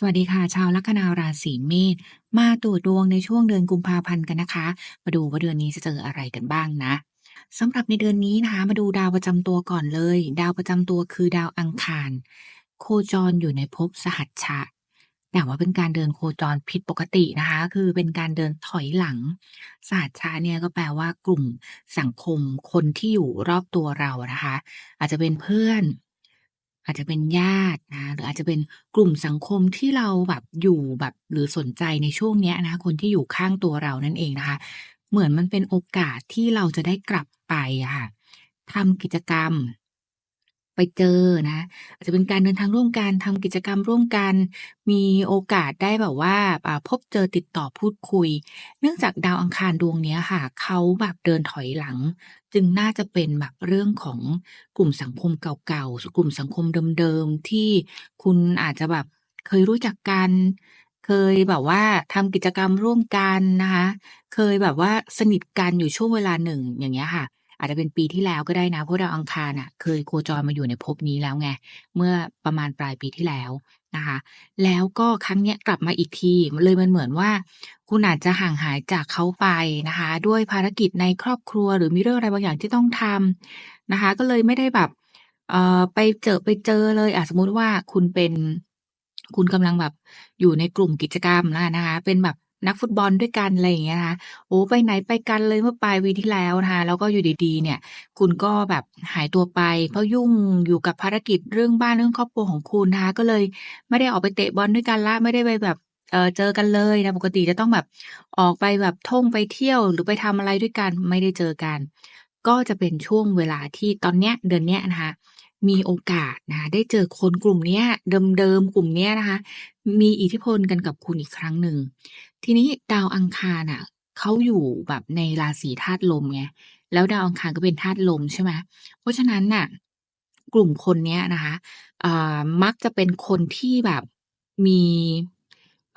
สวัสดีค่ะ ชาวลัคนาราศีเมษมาตรวจดวงในช่วงเดือนกุมภาพันธ์กันนะคะ มาดูว่าเดือนนี้จะเจออะไรกันบ้างนะสำหรับในเดือนนี้นะคะ มาดูดาวประจำตัวก่อนเลย ดาวประจำตัวคือดาวอังคาร โคจรอยู่ในภพสหัชชะ แต่ว่าเป็นการเดินโคจรผิดปกตินะคะ คือเป็นการเดินถอยหลังสหัชชะเนี่ยก็แปลว่ากลุ่มสังคมคนที่อยู่รอบตัวเรานะคะ อาจจะเป็นเพื่อน อาจจะเป็นญาตินะหรืออาจจะเป็นกลุ่มสังคมที่เราแบบอยู่แบบหรือสนใจในช่วงเนี้ยนะคนที่อยู่ข้างตัวเรานั่นเองนะคะ เหมือนมันเป็นโอกาสที่เราจะได้กลับไปอะค่ะทำกิจกรรม ไปเจอนะ อาจจะเป็นการเดินทางร่วมกันทำกิจกรรมร่วมกัน มีโอกาสได้แบบว่าพบเจอติดต่อพูดคุย เนื่องจากดาวอังคารดวงนี้ค่ะเขาแบบเดินถอยหลัง จึงน่าจะเป็นแบบเรื่องของกลุ่มสังคมเก่าๆกลุ่มสังคมเดิมๆที่คุณอาจจะแบบเคยรู้จักกันเคยแบบว่าทำกิจกรรมร่วมกันนะคะ เคยแบบว่าสนิทกันอยู่ช่วงเวลาหนึ่งอย่างเงี้ยค่ะ อาจจะเป็นปีที่แล้วก็ได้นะเพราะดาวอังคารน่ะ เคยโคจรมาอยู่ในภพนี้แล้วไงเมื่อประมาณปลายปีที่แล้วนะคะ แล้วก็ครั้งเนี้ยกลับมาอีกทีเลยมันเหมือนว่า คุณอาจจะห่างหายจากเขาไปนะคะ ด้วยภารกิจในครอบครัวหรือมีเรื่องอะไรบางอย่างที่ต้องทำนะคะ ก็เลยไม่ได้แบบเอ่อไปเจอไปเจอเลยอะสมมุติว่าคุณเป็น คุณกำลังแบบอยู่ในกลุ่มกิจกรรมแล้วนะคะ เป็นแบบ นักฟุตบอลด้วยกันอะไรอย่างเงี้ยนะคะโอ้ไปไหนไปกันเลยเมื่อปลายปีที่แล้วนะคะแล้วก็อยู่ดีๆ เนี่ย คุณก็แบบหายตัวไป เพราะยุ่งอยู่กับภารกิจเรื่องบ้านเรื่องครอบครัวของคุณนะคะก็เลยไม่ได้ออกไปเตะบอลด้วยกันละไม่ได้ไปแบบเอ่อเจอกันเลยนะปกติจะต้องแบบออกไปแบบท่องไปเที่ยวหรือไปทำอะไรด้วยกันไม่ได้เจอกัน ก็จะเป็นช่วงเวลาที่ตอนเนี้ยเดือนเนี้ยนะคะ มีโอกาสนะคะได้เจอคนกลุ่มเนี้ยเดิมๆกลุ่มเนี้ยนะคะ มีอิทธิพลกันกับคุณอีกครั้งหนึ่ง ทีนี้ดาวอังคารน่ะเขาอยู่แบบในราศีธาตุลมไงแล้วดาวอังคารก็เป็นธาตุลมใช่ไหมเพราะฉะนั้นน่ะกลุ่มคนเนี้ยนะคะอ่ามักจะเป็นคนที่แบบมี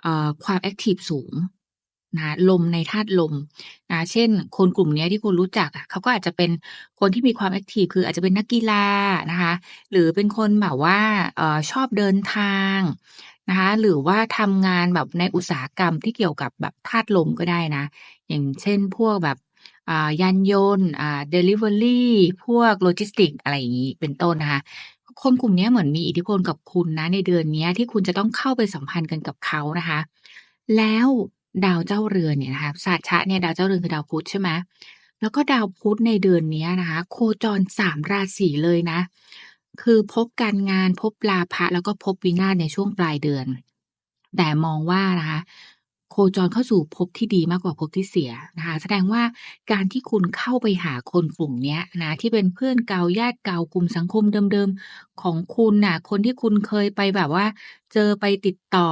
เอ่อความแอคทีฟสูง นะลมในธาตุลมนะเช่น คนกลุ่มนี้ที่คุณรู้จักอะเขาก็อาจจะเป็นคนที่มีความแอคทีฟคืออาจจะเป็นนักกีฬานะคะ หรือเป็นคนแบบว่าออชอบเดินทางนะคะ หรือว่าทำงานแบบในอุตสาหกรรมที่เกี่ยวกับแบบธาตุลมก็ได้นะ อย่างเช่นพวกแบบยานยนต์เดลิเวอรี่พวกโลจิสติกอะไรอย่างนี้เป็นต้นนะคะ คนกลุ่มนี้เหมือนมีอิทธิพลกับคุณนะ ในเดือนนี้ที่คุณจะต้องเข้าไปสัมพันธ์กันกับเขานะคะ แล้ว ดาวเจ้าเรือนเนี่ยนะคะศาสตร์ชะเนี่ยดาวเจ้าเรือนคือดาวพุธใช่ไหมแล้วก็ดาวพุธในเดือนนี้นะคะ โคจรสามราศีเลยนะ คือพบการงานพบลาภะแล้วก็พบวินาศในช่วงปลายเดือน แต่มองว่านะคะ โคจรเข้าสู่ภพที่ดีมากกว่าภพที่เสียนะคะแสดงว่าการที่คุณเข้าไปหาคนกลุ่มนี้นะที่เป็นเพื่อนเก่าญาติเก่ากลุ่มสังคมเดิมๆของคุณน่ะคนที่คุณเคยไปแบบว่า เจอไปติดต่อ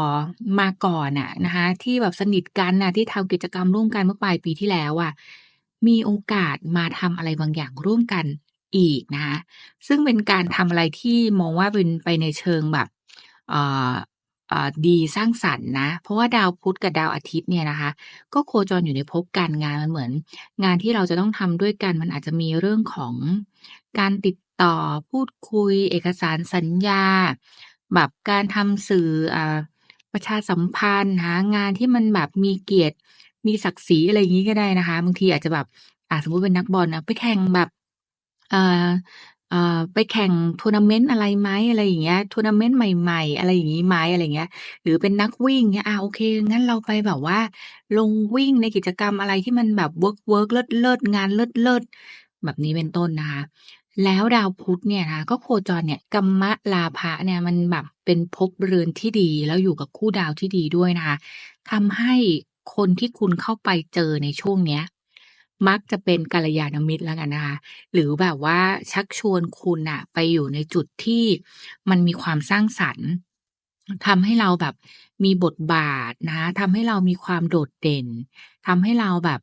มาก่อนน่ะนะคะที่แบบสนิทกันน่ะที่ทำกิจกรรมร่วมกันเมื่อปลายปีที่แล้วอะมีโอกาสมาทำอะไรบางอย่างร่วมกันอีกนะคะซึ่งเป็นการทำอะไรที่มองว่าเป็นไปในเชิงแบบอ่อเอ่อ ดีสร้างสรรค์นะ เพราะว่าดาวพุธกับดาวอาทิตย์เนี่ยนะคะ ก็โคจรอยู่ในภพการงานมันเหมือน งานที่เราจะต้องทำด้วยกันมันอาจจะมีเรื่องของการติดต่อพูดคุย เอกสารสัญญา แบบการทำสื่ออ่าประชาสัมพันธ์หางานที่มันแบบมีเกียรติ มีศักดิ์ศรีอะไรอย่างนี้ก็ได้นะคะ บางทีอาจจะแบบอ่าสมมุติเป็นนักบอลนะไปแข่งแบบเอ่อ ไปแข่งทัวร์นาเมนต์อะไรไหมอะไรอย่างเงี้ย ทัวร์นาเมนต์ใหม่ๆ อะไรอย่างนี้ไหมอะไรเงี้ย หรือเป็นนักวิ่งเงี้ย อ่าโอเค งั้นเราไปแบบว่า ลงวิ่งในกิจกรรมอะไรที่มันแบบเวิร์กเวิร์กเลิศเลิศงานเลิศเลิศแบบนี้เป็นต้นนะคะ แล้วดาวพุธเนี่ยนะคะก็โคจรเนี่ยกัมมะลาภะเนี่ยมันแบบเป็นภพเรือนที่ดีแล้วอยู่กับคู่ดาวที่ดีด้วยนะคะทำให้คนที่คุณเข้าไปเจอในช่วงเนี้ย มักจะเป็นกัลยาณมิตรแล้วกันนะคะหรือแบบว่าชักชวนคุณน่ะไปอยู่ในจุดที่มันมีความสร้างสรรค์ทำให้เราแบบมีบทบาทนะทำให้เรามีความโดดเด่นทำให้เราแบบ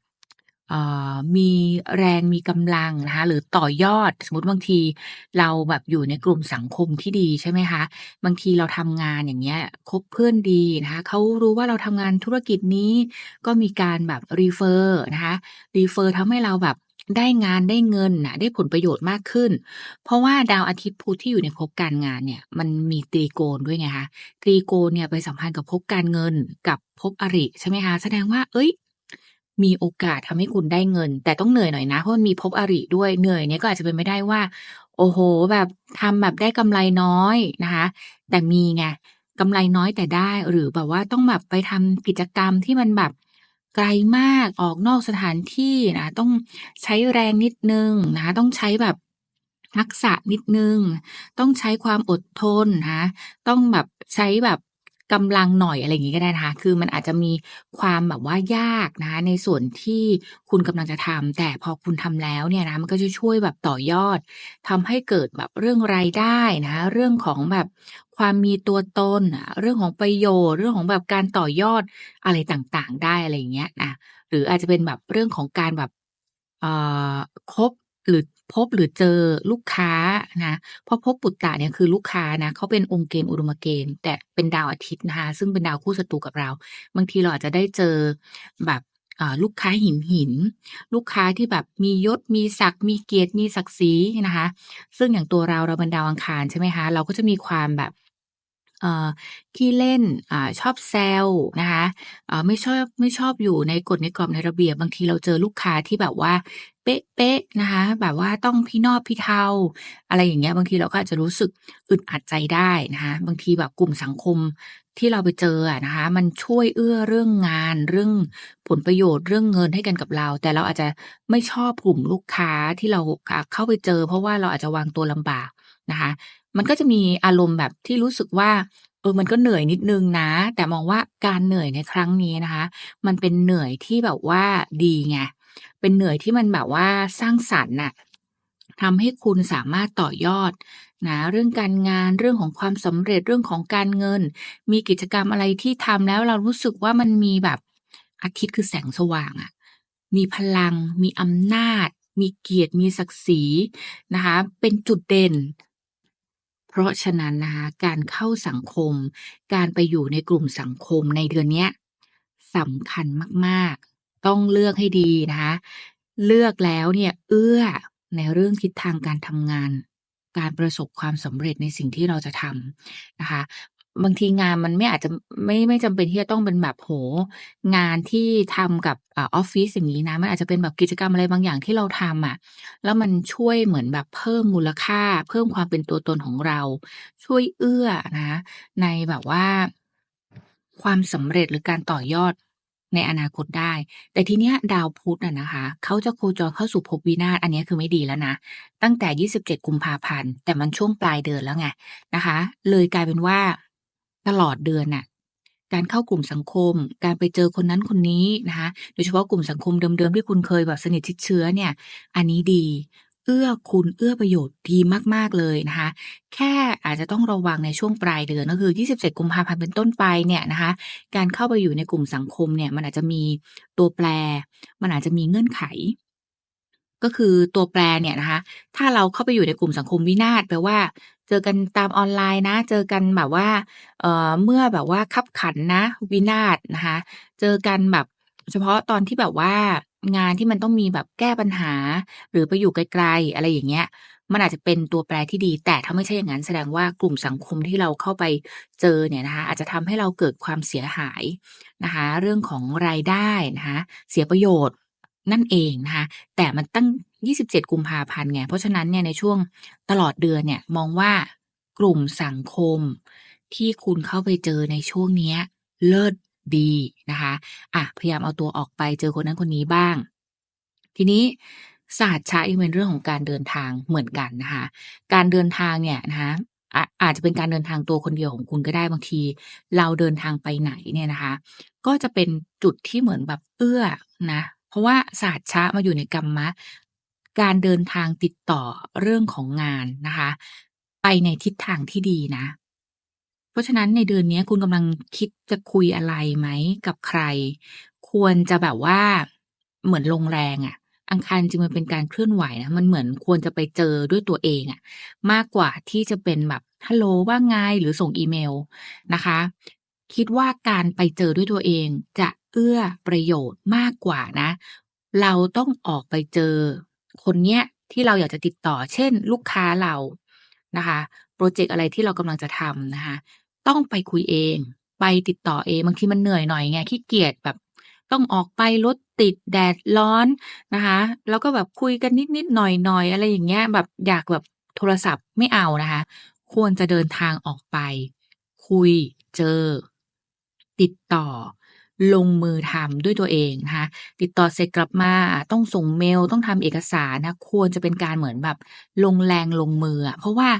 มีแรงมีกำลังนะคะ หรือต่อยอดสมมติบางทีเราแบบอยู่ในกลุ่มสังคมที่ดีใช่ไหมคะ บางทีเราทำงานอย่างเงี้ยคบเพื่อนดีนะคะเขารู้ว่าเราทำงานธุรกิจนี้ ก็มีการแบบรีเฟอร์นะคะรีเฟอร์ทำให้เราแบบได้งานได้เงินนะได้ผลประโยชน์มากขึ้น เพราะว่าดาวอาทิตย์พุธที่อยู่ในภพการงานเนี่ย มันมีตรีโกณด้วยไงคะตรีโกณเนี่ยไปสัมพันธ์กับภพการเงินกับภพอริใช่ไหมคะแสดงว่าเฮ้ย มีโอกาสทำให้คุณได้เงิน แต่ต้องเหนื่อยหน่อยนะเพราะมันมีภพอริด้วยเหนื่อยเนี่ยก็อาจจะเป็นไปได้ว่า โอ้โฮแบบทำแบบได้กำไรน้อยนะคะ แต่มีไงกำไรน้อยแต่ได้หรือแบบว่าต้องแบบไปทำกิจกรรมที่มันแบบไกลมากออกนอกสถานที่นะต้องใช้แรงนิดนึงนะคะต้องใช้แบบทักษะนิดนึง ต้องใช้ความอดทนนะต้องแบบใช้แบบ กำลังหน่อยอะไรอย่างงี้ก็ได้นะคะ คือมันอาจจะมีความแบบว่ายากนะคะในส่วนที่คุณกำลังจะทำแต่พอคุณทำแล้วเนี่ยนะมันก็จะช่วยแบบต่อยอดทำให้เกิดแบบเรื่องรายได้นะะเรื่องของแบบความมีตัวตน เรื่องของประโยชน์ เรื่องของแบบการต่อยอดอะไรต่างๆ ได้อะไรอย่างเงี้ยนะหรืออาจจะเป็นแบบเรื่องของการแบบเอ่อคบหรือ พบหรือเจอลูกค้านะเพราะภพปุตตะเนี่ยคือลูกค้านะเขาเป็นองค์เกณฑ์อุดมเกณฑ์แต่เป็นดาวอาทิตย์นะคะซึ่งเป็นดาวคู่ศัตรูกับเรา บางทีเราอาจจะได้เจอแบบลูกค้าหินหิน ลูกค้าที่แบบมียศมีศักดิ์มีเกียรติมีศักดิ์ศรีนะคะ ซึ่งอย่างตัวเราเราเป็นดาวอังคารใช่ไหมคะเราก็จะมีความแบบ ขี้เล่นอชอบแซวนะคะไม่ชอบไม่ชอบอยู่ในกฎในกรอบในระเบียบบางทีเราเจอลูกค้าที่แบบว่า เป๊ะๆนะคะ แบบว่าต้องพี่นอบพี่เทาอะไรอย่างเงี้ยบางทีเราก็อาจจะรู้สึกอึดอัดใจได้นะคะบางทีแบบกลุ่มสังคมที่เราไปเจอนะคะ มันช่วยเอื้อเรื่องงาน เรื่องผลประโยชน์เรื่องเงินให้กันกับเรา แต่เราอาจจะไม่ชอบกลุ่มลูกค้าที่เราอ่าเข้าไปเจอ เพราะว่าเราอาจจะวางตัวลำบากนะคะ มันก็จะมีอารมณ์แบบที่รู้สึกว่าเออมันก็เหนื่อยนิดนึงนะ แต่มองว่าการเหนื่อยในครั้งนี้นะคะ มันเป็นเหนื่อยที่แบบว่าดีไงเป็นเหนื่อยที่มันแบบว่าสร้างสรรค์น่ะทำให้คุณสามารถต่อยอดนะเรื่องการงานเรื่องของความสำเร็จเรื่องของการเงิน มีกิจกรรมอะไรที่ทำแล้วเรารู้สึกว่ามันมีแบบอาทิตย์คือแสงสว่างอะมีพลัง มีอำนาจ มีเกียรติ มีศักดิ์ศรีนะคะ เป็นจุดเด่น เพราะฉะนั้นนะคะการเข้าสังคม การไปอยู่ในกลุ่มสังคมในเดือนนี้สำคัญมากๆ ต้องเลือกให้ดีนะคะเลือกแล้วเนี่ยเอื้อในเรื่องทิศทางการทำงาน การประสบความสำเร็จในสิ่งที่เราจะทำนะคะ บางทีงานมันไม่อาจจะไม่ไม่จำเป็นที่จะต้องเป็นแบบโอ้โฮงานที่ทำกับอออฟฟิศอย่างงี้นะ มันอาจจะเป็นแบบกิจกรรมอะไรบางอย่างที่เราทำอะ แล้วมันช่วยเหมือนแบบเพิ่มมูลค่า เพิ่มความเป็นตัวตนของเรา ช่วยเอื้อนะคะในแบบว่า ความสำเร็จหรือการต่อยอดในอนาคตได้ แต่ทีเนี้ยดาวพุธอะนะคะ เขาจะโคจรเข้าสู่ภพวินาศอันเนี้ยคือไม่ดีแล้วนะ ตั้งแต่ 27 กุมภาพันธ์ แต่มันช่วงปลายเดือนแล้วไงนะคะ เลยกลายเป็นว่า ตลอดเดือนน่ะการเข้ากลุ่มสังคม การไปเจอคนนั้นคนนี้นะคะ โดยเฉพาะกลุ่มสังคมเดิมๆที่คุณเคยแบบสนิทชิดเชื้อเนี่ย อันนี้ดี เอื้อคุณเอื้อประโยชน์ดีมากๆเลยนะคะ แค่อาจจะต้องระวังในช่วงปลายเดือนก็คือ 27 กุมภาพันธ์เป็นต้นไปเนี่ยนะคะ การเข้าไปอยู่ในกลุ่มสังคมเนี่ย มันอาจจะมีตัวแปร มันอาจจะมีเงื่อนไขก็คือตัวแปรเนี่ยนะคะ ถ้าเราเข้าไปอยู่ในกลุ่มสังคมวินาศแปลว่า เจอกันตามออนไลน์นะ เจอกันแบบว่า เอ่อ เมื่อแบบว่าคับขันนะ วินาศนะคะ เจอกันแบบ เฉพาะตอนที่แบบว่างานที่มันต้องมีแบบแก้ปัญหา หรือไปอยู่ไกล ๆ อะไรอย่างเงี้ย มันอาจจะเป็นตัวแปรที่ดี แต่ถ้าไม่ใช่อย่างนั้นแสดงว่ากลุ่มสังคมที่เราเข้าไปเจอเนี่ยนะคะ อาจจะทำให้เราเกิดความเสียหายนะคะ เรื่องของรายได้นะคะ เสียประโยชน์ นั่นเองนะคะแต่มันตั้ง 27 กุมภาพันธ์ไง เพราะฉะนั้นเนี่ยในช่วงตลอดเดือนเนี่ยมองว่ากลุ่มสังคมที่คุณเข้าไปเจอในช่วงนี้เลิศดีนะคะอะพยายามเอาตัวออกไปเจอคนนั้นคนนี้บ้าง ทีนี้ศาสหัชชะยังเป็นเรื่องของการเดินทางเหมือนกันนะคะการเดินทางเนี่ยนะคะอาอาจจะเป็นการเดินทางตัวคนเดียวของคุณก็ได้บางที เราเดินทางไปไหนเนี่ยนะคะ ก็จะเป็นจุดที่เหมือนแบบเอื้อนะ ราะว่าศาสหัชชะมาอยู่ในกัมมะ การเดินทางติดต่อเรื่องของงานนะคะ ไปในทิศทางที่ดีนะ เพราะฉะนั้นในเดือนนี้คุณกำลังคิดจะคุยอะไรไหมกับใคร ควรจะแบบว่าเหมือนลงแรงอะอังคารจริงมันเป็นการเคลื่อนไหวนะมันเหมือนควรจะไปเจอด้วยตัวเองอะมากกว่าที่จะเป็นแบบฮัลโหลว่าไงหรือส่งอีเมลนะคะ คิดว่าการไปเจอด้วยตัวเองจะ เอื้อประโยชน์มากกว่านะ เราต้องออกไปเจอคนเนี้ยที่เราอยากจะติดต่อ เช่น ลูกค้าเรานะคะพรเจกต์อะไรที่เรากำลังจะทำนะคะต้องไปคุยเอง ไปติดต่อเองบางทีมันเหนื่อยหน่อยไงขี้เกียจแบบต้องออกไปรถติดแดดร้อนนะคะแล้วก็แบบคุยกันนิดๆหน่อยๆอะไรอย่างเงี้ยแบบอยากแบบโทรศัพท์ไม่เอานะคะ ควรจะเดินทางออกไป คุยเจอ ติดต่อ ลงมือทำด้วยตัวเองนะคะติดต่อเสร็จกลับมาต้องส่งเมลต้องทำเอกสารนะควรจะเป็นการเหมือนแบบ ลงแรงลงมือ เพราะว่า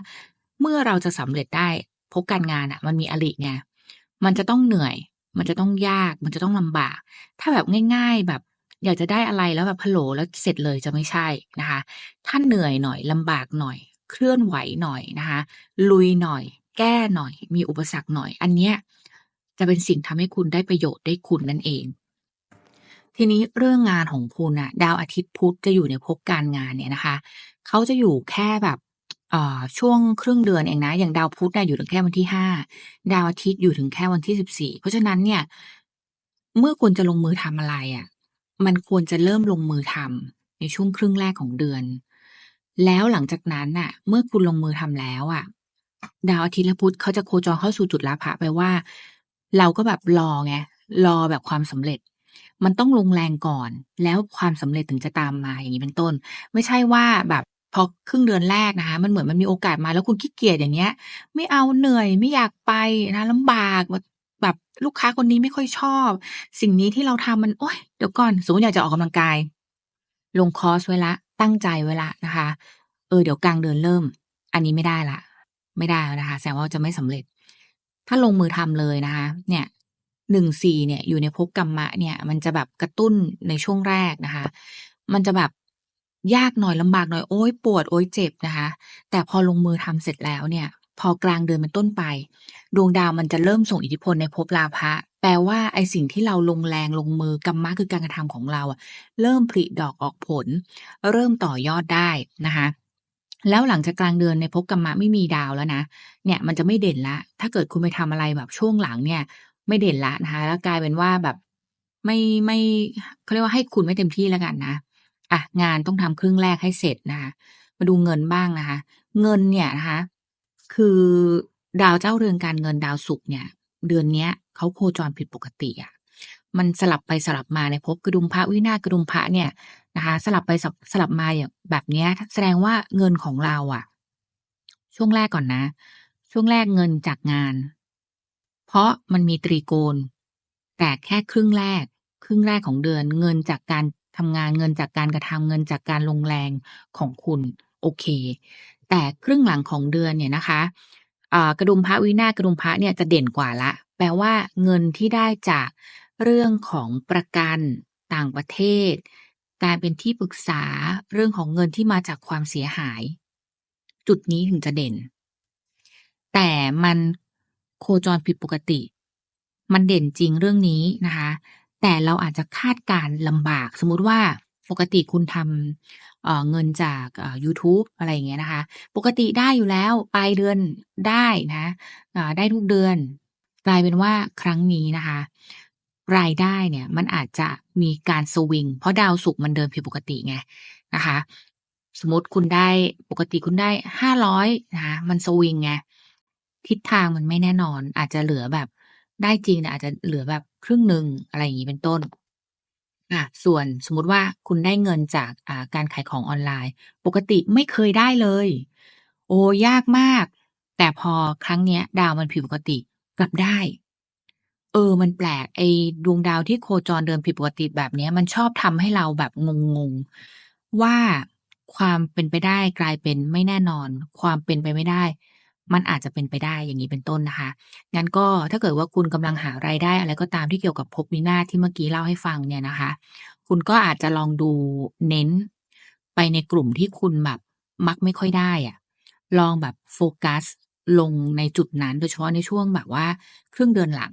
เมื่อเราจะสำเร็จได้พบการงานน่ะ มันมีอริไงมันจะต้องเหนื่อย มันจะต้องยาก มันจะต้องลำบาก ถ้าแบบง่าย ๆ แบบอยากจะได้อะไรแล้วแบบฮัลโหลแล้วเสร็จเลยจะไม่ใช่นะคะ ถ้าเหนื่อยหน่อยลำบากหน่อย เคลื่อนไหวหน่อยนะคะ ลุยหน่อย แก้หน่อย มีอุปสรรคหน่อย อันเนี้ย จะเป็นสิ่งทำให้คุณได้ประโยชน์ได้คุณนั่นเอง ทีนี้เรื่องงานของคุณน่ะดาวอาทิตย์พุธจะอยู่ในภพการงานเนี่ยนะคะเขาจะอยู่แค่แบบอ่อช่วงครึ่งเดือนเองนะ อย่างดาวพุธน่ะอยู่ถึงแค่วันที่5ดาวอาทิตย์อยู่ถึงแค่วันที่14เพราะฉะนั้นเนี่ย เมื่อคุณจะลงมือทำอะไรอะมันควรจะเริ่มลงมือทำในช่วงครึ่งแรกของเดือน แล้วหลังจากนั้นน่ะ เมื่อคุณลงมือทำแล้วอะดาวอาทิตย์และพุธเขาจะโคจรเข้าสู่จุดราพะแปว่า เราก็แบบรอไงรอแบบความสำเร็จ มันต้องลงแรงก่อน แล้วความสำเร็จถึงจะตามมาอย่างงี้เป็นต้น ไม่ใช่ว่าแบบพอครึ่งเดือนแรกนะคะมันเหมือนมันมีโอกาสมาแล้วคุณขี้เกียจอย่างเงี้ย ไม่เอาเหนื่อยไม่อยากไปนะลำบากแบบลูกค้าคนนี้ไม่ค่อยชอบ สิ่งนี้ที่เราทำมันโอ๊ยเดี๋ยวก่อนสมมติอยากจะออกกำลังกาย ลงคอร์สไว้ล้วตั้งใจไว้ล้วนะคะ เออเดี๋ยวกลางเดือนเริ่ม อันนี้ไม่ได้ล้วไม่ได้นะคะแสดงว่าจะไม่สำเร็จ ถ้าลงมือทำเลยนะคะ เนี่ย1-4เนี่ย อยู่ในภพกัมมะเนี่ย มันจะแบบกระตุ้นในช่วงแรกนะคะ มันจะแบบยากหน่อยลำบากหน่อยโอ๊ยปวดโอ๊ยเจ็บนะคะ แต่พอลงมือทำเสร็จแล้วเนี่ย พอกลางเดือนเป็นต้นไป ดวงดาวมันจะเริ่มส่งอิทธิพลในภพราพะแปลว่าไอสิ่งที่เราลงแรงลงมือกัมมะคือการกระทำของเราอะเริ่มผลิดอกออกผล เริ่มต่อยอดได้นะคะ แล้วหลังจากกลางเดือนในภพกัมมะไม่มีดาวแล้วนะ เนี่ยมันจะไม่เด่นล้วถ้าเกิดคุณไปทำอะไรแบบช่วงหลังเนี่ย ไม่เด่นล้วนะคะ แล้วกลายเป็นว่าแบบไม่ไม่เขาเรียกว่าให้คุณไม่เต็มที่แล้วกันนะ อะงานต้องทำครึ่งแรกให้เสร็จนะคะมาดูเงินบ้างนะคะ เงินเนี่ยนะคะ คือดาวเจ้าเรือนการเงินดาวศุกร์เนี่ย เดือนเนี้ยเขาโคจรผิดปกติอะ มันสลับไปสลับมาในภพกระดุมพระวินาศกระดุมพระเนี่ยนะคะ สลับไปสลับมาอย่างแบบนี้แสดงว่าเงินของเราอะช่วงแรกก่อนนะ ช่วงแรกเงินจากงาน เพราะมันมีตรีโกณแต่แค่ครึ่งแรก ครึ่งแรกของเดือน เงินจากการทำงานเงินจากการกระทำเงินจากการลงแรงของคุณโอเค แต่ครึ่งหลังของเดือนเนี่ยนะคะกระดุมพระวินาศกระดุมพระเนี่ยจะเด่นกว่าล้วแปลว่าเงินที่ได้จาก เรื่องของประกัน ต่างประเทศ การเป็นที่ปรึกษา เรื่องของเงินที่มาจากความเสียหาย จุดนี้ถึงจะเด่น แต่มันโคจรผิดปกติ มันเด่นจริงเรื่องนี้นะคะ แต่เราอาจจะคาดการลำบาก สมมุติว่าปกติคุณทำเเงินจากยูทูบอะไรอย่างเงี้ยนะคะ ปกติได้อยู่แล้วปลายเดือนได้นะอ่าได้ทุกเดือน กลายเป็นว่าครั้งนี้นะคะ รายได้เนี่ยมันอาจจะมีการสวิง เพราะดาวศุกร์มันเดินผิดปกติไงนะคะ สมมติคุณได้ปกติคุณได้500นะคะมันสวิงไงทิศทางมันไม่แน่นอน อาจจะเหลือแบบได้จริงแต่อาจจะเหลือแบบครึ่งหนึ่งอะไรอย่างงี้เป็นต้นอะส่วนสมมติว่าคุณได้เงินจากอ่าการขายของออนไลน์ ปกติไม่เคยได้เลย โอ้ยากมาก แต่พอครั้งเนี้ย ดาวมันผิดปกติกลับได้ เออ มันแปลกไอ้ดวงดาวที่โคจรเดินผิดปกติแบบเนี้ย มันชอบทำให้เราแบบงงๆ ว่าความเป็นไปได้กลายเป็นไม่แน่นอน ความเป็นไปไม่ได้ มันอาจจะเป็นไปได้อย่างงี้เป็นต้นนะคะ งั้นก็ถ้าเกิดว่าคุณกำลังหารายได้อะไรก็ตามที่เกี่ยวกับภพวินาศที่เมื่อกี้เล่าให้ฟังเนี่ยนะคะ คุณก็อาจจะลองดูเน้นไปในกลุ่มที่คุณแบบมักไม่ค่อยได้อะลองแบบโฟกัสลงในจุดนั้นโดยเฉพาะในช่วงแบบว่า ครึ่งเดือนหลัง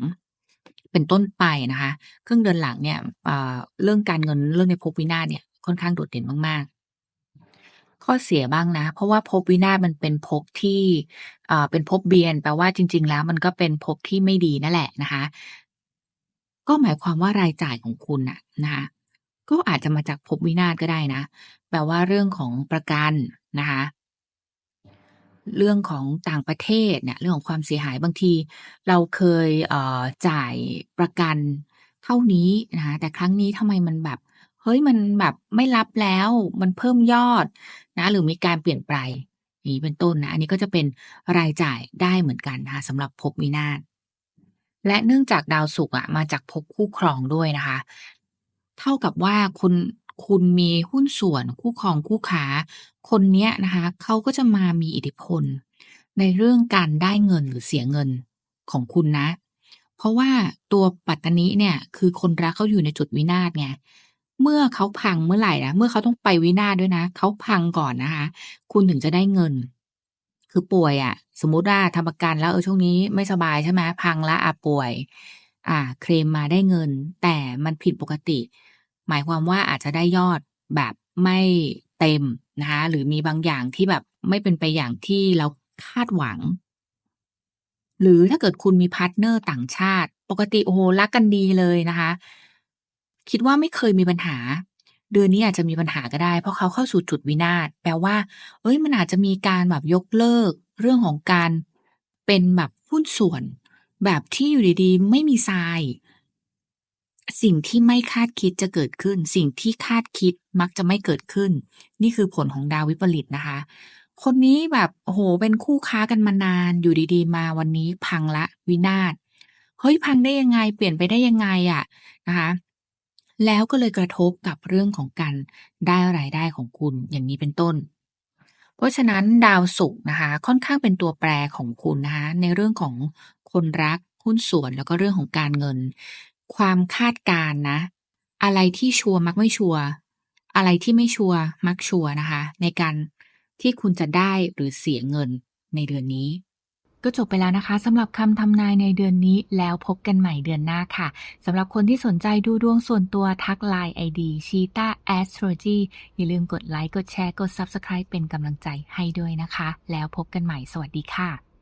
เป็นต้นไปนะคะ ครึ่งเดือนหลังเนี่ยเรื่องการเงินเรื่องในภพวินาศเนี่ยค่อนข้างโดดเด่นมากๆ ข้อเสียบ้างนะ เพราะว่าภพวินาศมันเป็นภพที่เป็นภพเบียน แปลว่าจริง ๆ แล้วมันก็เป็นภพที่ไม่ดีนั่นแหละนะคะ ก็หมายความว่ารายจ่ายของคุณนะนะคะก็อาจจะมาจากภพวินาศก็ได้นะ แปลว่าเรื่องของประกันนะคะ เรื่องของต่างประเทศเนี่ยเรื่องของความเสียหายบางที เราเคยเอ่อจ่ายประกันเท่านี้นะคะแต่ครั้งนี้ทำไมมันแบบเฮ้ยมันแบบไม่รับแล้วมันเพิ่มยอดนะหรือมีการเปลี่ยนแปลงนี้เป็นต้นนะอันนี้ก็จะเป็นรายจ่ายได้เหมือนกันนะคะสำหรับภพวินาศและเนื่องจากดาวศุกร์อะมาจากภพคู่ครองด้วยนะคะ เท่ากับว่าคุณ คุณมีหุ้นส่วนคู่ครองคู่ค้า คนเนี้ยนะคะเขาก็จะมามีอิทธิพล ในเรื่องการได้เงินหรือเสียเงินของคุณนะ เพราะว่าตัวปัตตานิเนี่ยคือคนรักเขาอยู่ในจุดวินาศไงเมื่อเขาพังเมื่อไหร่นะเมื่อเขาต้องไปวินาศด้วยนะเขาพังก่อนนะคะ คุณถึงจะได้เงิน คือป่วยอะสมมติว่าทำประกันแล้วเออช่วงนี้ไม่สบายใช่ไหมพังแล้วอะป่วย อ่า เคลมมาได้เงิน แต่มันผิดปกติ หมายความว่าอาจจะได้ยอดแบบไม่เต็มนะคะหรือมีบางอย่างที่แบบไม่เป็นไปอย่างที่เราคาดหวัง หรือถ้าเกิดคุณมีพาร์ตเนอร์ต่างชาติ ปกติโอ้โฮรักกันดีเลยนะคะ คิดว่าไม่เคยมีปัญหา เดือนนี้อาจจะมีปัญหาก็ได้ เพราะเขาเข้าสู่จุดวินาศแปลว่าเฮ้ยมันอาจจะมีการแบบยกเลิก เรื่องของการเป็นแบบหุ้นส่วน แบบที่อยู่ดีๆ ไม่มีทราย สิ่งที่ไม่คาดคิดจะเกิดขึ้น สิ่งที่คาดคิดมักจะไม่เกิดขึ้น นี่คือผลของดาววิปริตนะคะ คนนี้แบบโอ้โฮเป็นคู่ค้ากันมานานอยู่ดีๆ มาวันนี้พังล้ววินาศเฮ้ยพังได้ยังไงเปลี่ยนไปได้ยังไงอะนะคะแล้วก็เลยกระทบกับเรื่องของการได้รายได้ของคุณอย่างนี้เป็นต้น เพราะฉะนั้นดาวศุกร์นะคะ ค่อนข้างเป็นตัวแปรของคุณนะคะในเรื่องของคนรักหุ้นส่วนแล้วก็เรื่องของการเงิน ความคาดการณ์นะ อะไรที่ชัวร์มักไม่ชัวร์อะไรที่ไม่ชัวร์มักชัวร์นะคะ ในการที่คุณจะได้หรือเสียเงินในเดือนนี้ ก็จบไปแล้วนะคะสำหรับคำทำนายในเดือนนี้แล้วพบกันใหม่เดือนหน้าค่ะสำหรับคนที่สนใจดูดวงส่วนตัวทัก LINE ID c h e t a Astrology อย่าลืมกดไลค์กดแชร์กด Subscribe เป็นกำลังใจให้ด้วยนะคะ แล้วพบกันใหม่สวัสดีค่ะ